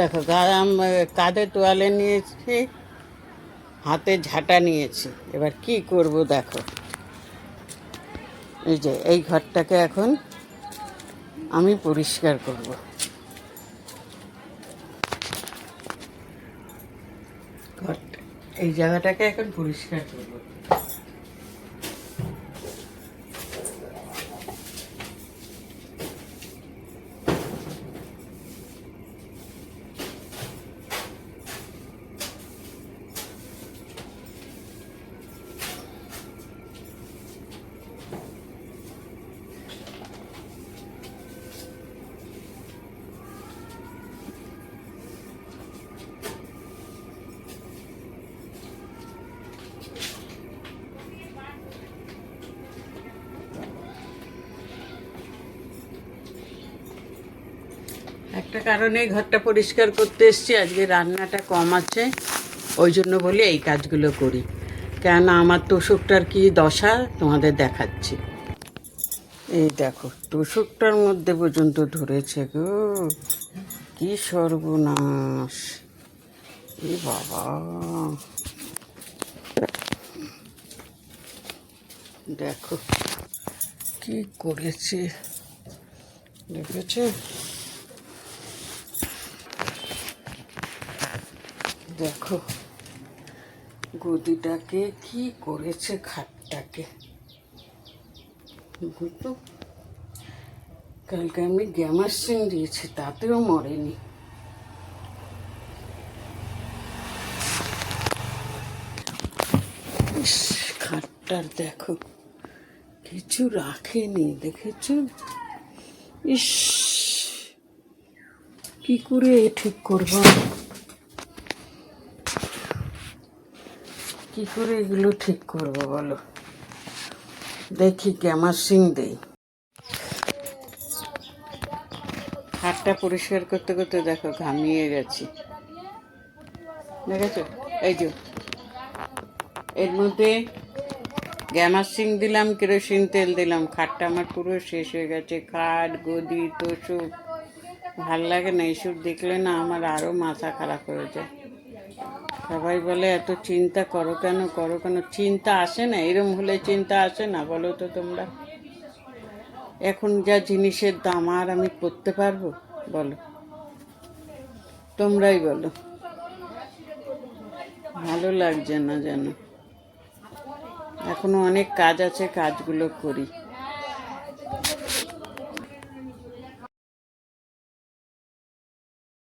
দেখো গাম কাঁধে তোয়ালে নিয়েছি, হাতে ঝাঁটা নিয়েছি। এবার কি করব দেখো। এই যে, এই ঘরটাকে এখন আমি পরিষ্কার করব। ঘরটা এই জায়গাটাকে এখন পরিষ্কার করব। একটা কারণে ঘরটা পরিষ্কার করতে এসছি। আজকে রান্নাটা কম আছে, ওই জন্য বলে এই কাজগুলো করি। কেননা আমার তোষকটার কি দশা, তোমাদের দেখাচ্ছি। এই দেখো, তোষকটার মধ্যে পর্যন্ত ধরেছে গো। কি সর্বনাশ। এ বাবা। দেখো, কি করেছে? দেখেছ? দেখো, গদিটাকে কি করেছে খাটটাকে? তো কালকে আমি গ্যামাসিন দিয়েছি, তাতেও মরেনি। খাটটার দেখো, কিছু রাখেনি, দেখেছ? ইস, কি করে ঠিক করব? কি করে এগুলো ঠিক করব বলো? দেখি ক্যামার সিং দেই। হাতটা পরিষ্কার করতে করতে দেখো ঘামিয়ে গেছি। দেখেছ? এই যে। এর মধ্যে গ্যামাসিং দিলাম, কেরোসিন তেল দিলাম। খাটটা আমার পুরো শেষ হয়ে গেছে। খাট, গদি, তোষক। ভালো লাগে না, এইসব দেখলে না আমার আরও মাথা খারাপ হয়ে যায়। সবাই বলে, এত চিন্তা করো কেন? করো কেন? চিন্তা আসে না, এরম হলে চিন্তা আসে না, বলো তো তোমরা। এখন যা জিনিসের দাম, আর আমি করতে পারব? বলো। তোমরাই বলো। ভালো লাগছে না যেন। এখনও অনেক কাজ আছে, কাজগুলো করি।